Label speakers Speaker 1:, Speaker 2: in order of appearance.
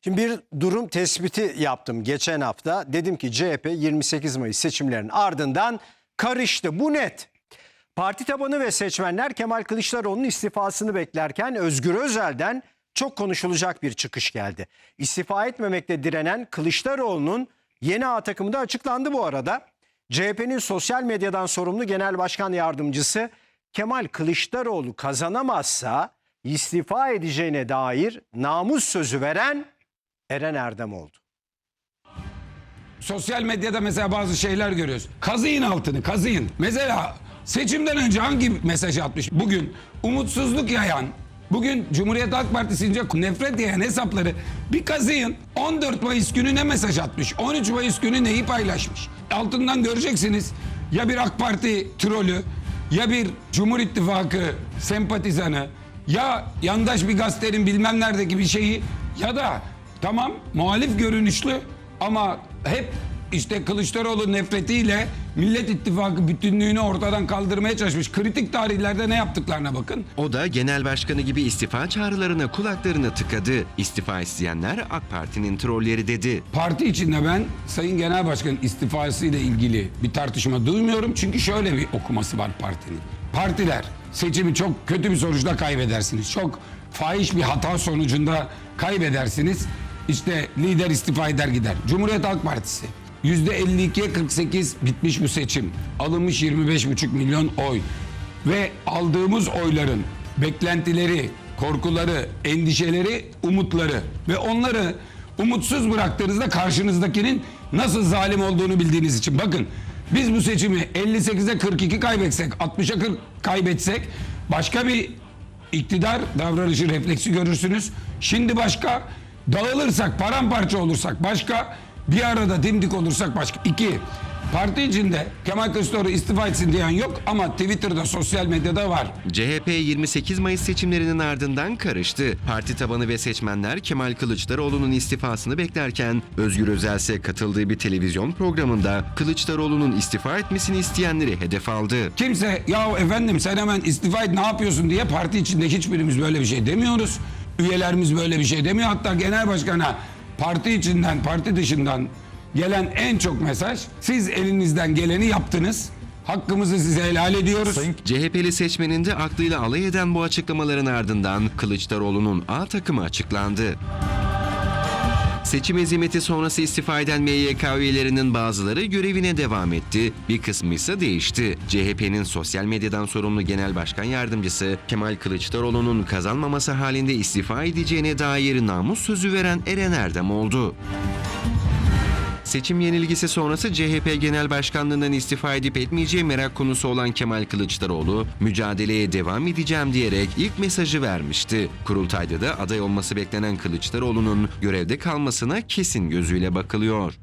Speaker 1: Şimdi bir durum tespiti yaptım geçen hafta. Dedim ki CHP 28 Mayıs seçimlerinin ardından karıştı. Bu net. Parti tabanı ve seçmenler Kemal Kılıçdaroğlu'nun istifasını beklerken Özgür Özel'den çok konuşulacak bir çıkış geldi. İstifa etmemekte direnen Kılıçdaroğlu'nun yeni A takımı açıklandı bu arada. CHP'nin sosyal medyadan sorumlu Genel Başkan Yardımcısı Kemal Kılıçdaroğlu kazanamazsa istifa edeceğine dair namus sözü veren Eren Erdem oldu.
Speaker 2: Sosyal medyada mesela bazı şeyler görüyoruz. Kazıyın altını kazıyın. Mesela seçimden önce hangi mesaj atmış? Bugün umutsuzluk yayan, bugün Cumhuriyet Halk Partisi'nce nefret yayan hesapları bir kazıyın. 14 Mayıs günü ne mesaj atmış? 13 Mayıs günü neyi paylaşmış? Altından göreceksiniz. Ya bir AK Parti trolü, ya bir Cumhur İttifakı sempatizanı, ya yandaş bir gazetenin bilmem neredeki bir şeyi ya da tamam muhalif görünüşlü ama hep işte Kılıçdaroğlu nefretiyle Millet İttifakı bütünlüğünü ortadan kaldırmaya çalışmış. Kritik tarihlerde ne yaptıklarına bakın.
Speaker 3: O da genel başkanı gibi istifa çağrılarına kulaklarını tıkadı. İstifa isteyenler AK Parti'nin trolleri dedi.
Speaker 2: Parti içinde ben Sayın Genel Başkan'ın istifası ile ilgili bir tartışma duymuyorum. Çünkü şöyle bir okuması var partinin. Partiler seçimi çok kötü bir sonuçta kaybedersiniz. Çok fahiş bir hata sonucunda kaybedersiniz. İşte lider istifa eder gider. Cumhuriyet Halk Partisi %52'ye 48 bitmiş bu seçim. Alınmış 25,5 milyon oy. Ve aldığımız oyların beklentileri, korkuları, endişeleri, umutları ve onları umutsuz bıraktığınızda karşınızdakinin nasıl zalim olduğunu bildiğiniz için. Bakın biz bu seçimi 58'e 42 kaybetsek, 60'a 40 kaybetsek başka bir iktidar davranışı refleksi görürsünüz. Şimdi başka dağılırsak, paramparça olursak başka, bir arada dimdik olursak başka. İki, parti içinde Kemal Kılıçdaroğlu istifa etsin diyen yok ama Twitter'da, sosyal medyada var.
Speaker 3: CHP 28 Mayıs seçimlerinin ardından karıştı. Parti tabanı ve seçmenler Kemal Kılıçdaroğlu'nun istifasını beklerken Özgür Özel ise katıldığı bir televizyon programında Kılıçdaroğlu'nun istifa etmesini isteyenleri hedef aldı.
Speaker 2: Kimse ya efendim sen hemen istifa et ne yapıyorsun diye parti içinde hiçbirimiz böyle bir şey demiyoruz. Üyelerimiz böyle bir şey demiyor. Hatta genel başkana parti içinden, parti dışından gelen en çok mesaj siz elinizden geleni yaptınız. Hakkımızı size helal ediyoruz.
Speaker 3: CHP'li seçmenin de aklıyla alay eden bu açıklamaların ardından Kılıçdaroğlu'nun A takımı açıklandı. Seçim ezimeti sonrası istifa eden MYK üyelerinin bazıları görevine devam etti, bir kısmı ise değişti. CHP'nin sosyal medyadan sorumlu Genel Başkan Yardımcısı Kemal Kılıçdaroğlu'nun kazanmaması halinde istifa edeceğine dair namus sözü veren Eren Erdem oldu. Seçim yenilgisi sonrası CHP Genel Başkanlığından istifa edip etmeyeceği merak konusu olan Kemal Kılıçdaroğlu, mücadeleye devam edeceğim diyerek ilk mesajı vermişti. Kurultayda da aday olması beklenen Kılıçdaroğlu'nun görevde kalmasına kesin gözüyle bakılıyor.